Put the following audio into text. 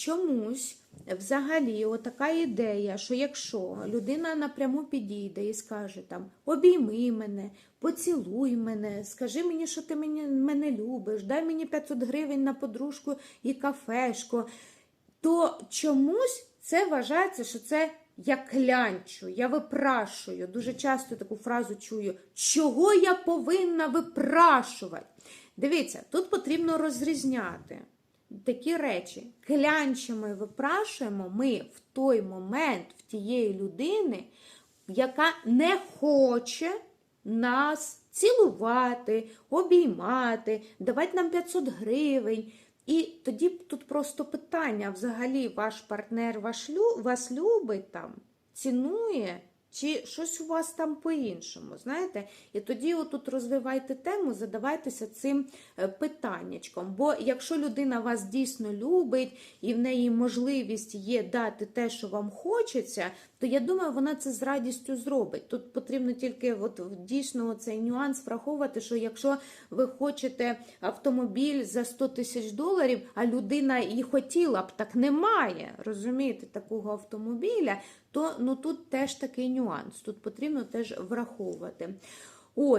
чомусь взагалі отака ідея, що якщо людина напряму підійде і скаже там обійми мене, поцілуй мене, скажи мені, що ти мені, мене любиш, дай мені 500 гривень на подружку і кафешку, то чомусь це вважається, що це я клянчу, я випрашую. Дуже часто таку фразу чую: чого я повинна випрашувати? Дивіться, тут потрібно розрізняти такі речі. Клянчимо і випрашуємо ми в той момент в тієї людини, яка не хоче нас цілувати, обіймати, давати нам 500 гривень. І тоді тут просто питання: взагалі ваш партнер вас любить там, цінує, чи щось у вас там по-іншому, знаєте? І тоді отут розвивайте тему, задавайтеся цим е, питаннячком. Бо якщо людина вас дійсно любить і в неї можливість є дати те, що вам хочеться, то я думаю, вона це з радістю зробить. Тут потрібно тільки от дійсно цей нюанс враховувати, що якщо ви хочете автомобіль за 100 тисяч доларів, а людина і хотіла б, так немає, розумієте, такого автомобіля, то ну тут теж такий нюанс. Тут потрібно теж враховувати. Ось.